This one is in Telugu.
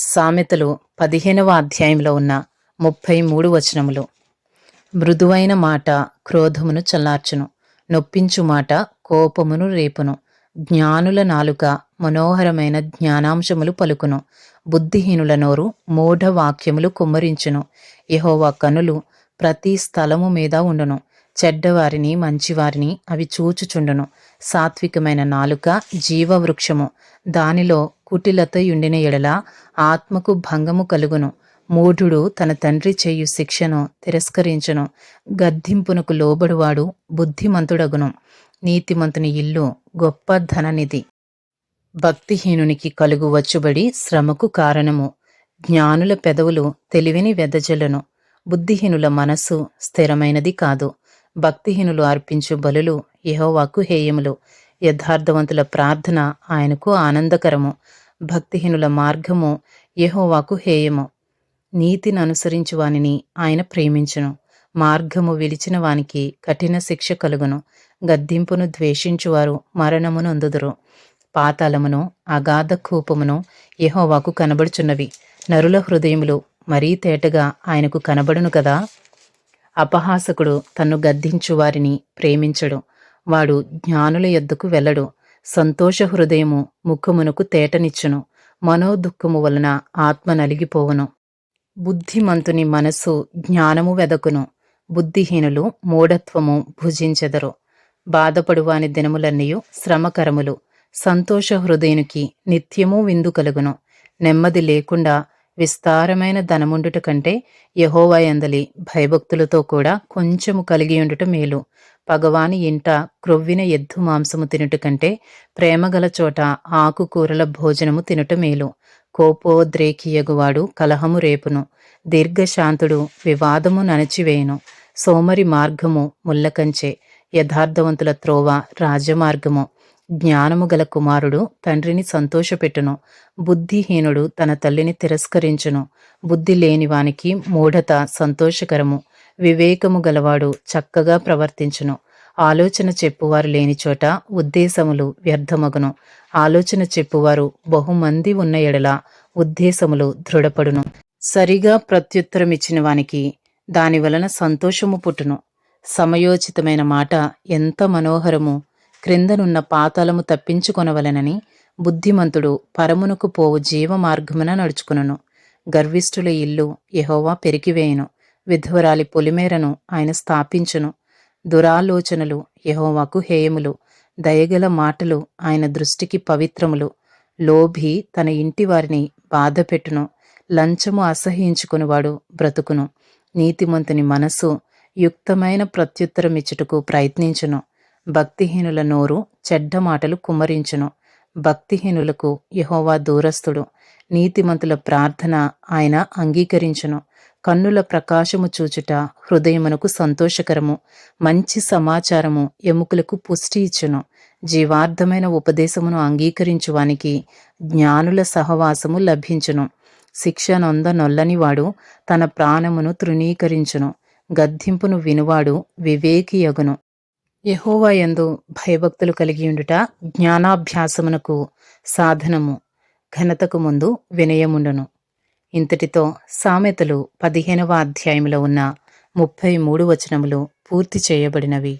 సామెతలు పదిహేనవ అధ్యాయంలో ఉన్న ముప్పై మూడు వచనములు. మృదువైన మాట క్రోధమును చల్లార్చును నొప్పించు మాట కోపమును రేపును జ్ఞానుల నాలుక మనోహరమైన జ్ఞానాంశములు పలుకును బుద్ధిహీనుల నోరు మూఢ వాక్యములు కుమ్మరించును. యహోవా కనులు ప్రతి స్థలము మీద ఉండును చెడ్డవారిని మంచివారిని అవి చూచుచుండును. సాత్వికమైన నాలుక జీవవృక్షము దానిలో కుటిలతో యుండిన ఎడల ఆత్మకు భంగము కలుగును. మూఢుడు తన తండ్రి చేయు శిక్షను తిరస్కరించును. గద్దింపునకు లోబడువాడు బుద్ధిమంతుడగును. నీతిమంతుని ఇల్లు గొప్ప ధననిధి. భక్తిహీనునికి కలుగు వచ్చుబడి శ్రమకు కారణము. జ్ఞానుల పెదవులు తెలివిని వెదజల్లును. బుద్ధిహీనుల మనస్సు స్థిరమైనది కాదు. భక్తిహీనులు అర్పించు బలులు యహోవాకు హేయములు. యథార్థవంతుల ప్రార్థన ఆయనకు ఆనందకరము భక్తిహీనుల మార్గము యహోవాకు హేయము. నీతిని అనుసరించు వానిని ఆయన ప్రేమించును. మార్గము విలిచిన వానికి కఠిన శిక్ష కలుగును. గద్దింపును ద్వేషించువారు మరణమును అందుదురు పాతాళమును అగాధ కూపమును యహోవాకు కనబడుచున్నవి. నరుల హృదయములు మరీ తేటగా ఆయనకు కనబడును కదా? అపహాసకుడు తన్ను గద్దించు వారిని ప్రేమించడు. వాడు జ్ఞానుల యొద్దకు వెళ్ళడు. సంతోష హృదయము ముఖమునకు తేటనిచ్చును. మనోదుఃఖము వలన ఆత్మ నలిగిపోవును. బుద్ధిమంతుని మనస్సు జ్ఞానము వెదకును. బుద్ధిహీనులు మూఢత్వము భుజించెదరు. బాధపడువాని దినములన్నయు శ్రమకరములు. సంతోష హృదయునికి నిత్యము విందు కలుగును. నెమ్మది లేకుండా విస్తారమైన ధనముండుట కంటే యహోవాయందలి భయభక్తులతో కూడా కొంచెము కలిగి ఉండుట మేలు. పగవాని ఇంట క్రొవ్విన ఎద్దు మాంసము తినుట కంటే ప్రేమగల చోట ఆకుకూరల భోజనము తినుట మేలు. కోపోద్రేకియగువాడు కలహము రేపును. దీర్ఘశాంతుడు వివాదము నణచివేయును సోమరి మార్గము ముల్లకంచే. యథార్థవంతుల త్రోవ రాజమార్గము. జ్ఞానము గల కుమారుడు తండ్రిని సంతోషపెట్టును. బుద్ధిహీనుడు తన తల్లిని తిరస్కరించును. బుద్ధి లేనివానికి మూఢత సంతోషకరము. వివేకము గలవాడు చక్కగా ప్రవర్తించును. ఆలోచన చెప్పువారు లేని చోట ఉద్దేశములు వ్యర్థమగును. ఆలోచన చెప్పువారు బహుమంది ఉన్న ఎడల ఉద్దేశములు దృఢపడును. సరిగా ప్రత్యుత్తరమిచ్చిన వానికి దాని వలన సంతోషము పుట్టును. సమయోచితమైన మాట ఎంత మనోహరము! క్రిందనున్న పాతాళము తప్పించుకొనవలెనని బుద్ధిమంతుడు పరమునకు పోవు జీవ మార్గమున నడుచుకును గర్విష్ఠుల ఇల్లు యహోవా పెరిగివేయును. విధవరాలి పొలిమేరను ఆయన స్థాపించును. దురాలోచనలు యహోవాకు హేయములు. దయగల మాటలు ఆయన దృష్టికి పవిత్రములు. లోభి తన ఇంటి వారిని బాధపెట్టును. లంచము అసహించుకునివాడు బ్రతుకును. నీతిమంతుని మనస్సు యుక్తమైన ప్రత్యుత్తరమిచ్చుటకు ప్రయత్నించును. భక్తిహీనుల నోరు చెడ్డ మాటలు కుమ్మరించును. భక్తిహీనులకు యహోవా దూరస్థుడు. నీతిమంతుల ప్రార్థన ఆయన అంగీకరించును. కన్నుల ప్రకాశము చూచుట హృదయమునకు సంతోషకరము. మంచి సమాచారము ఎముకలకు పుష్టి ఇచ్చును. జీవార్థమైన ఉపదేశమును అంగీకరించువానికి జ్ఞానుల సహవాసము లభించును. శిక్ష నొంద నొల్లనివాడు తన ప్రాణమును తృణీకరించును. గద్దింపును వినువాడు వివేకియగును. యహోవా యందు భయభక్తులు కలిగి ఉండుట జ్ఞానాభ్యాసమునకు సాధనము ఘనతకు ముందు వినయముండును. ఇంతటితో సామెతలు పదిహేనవ అధ్యాయంలో ఉన్న ముప్పై మూడు వచనములు పూర్తి చేయబడినవి.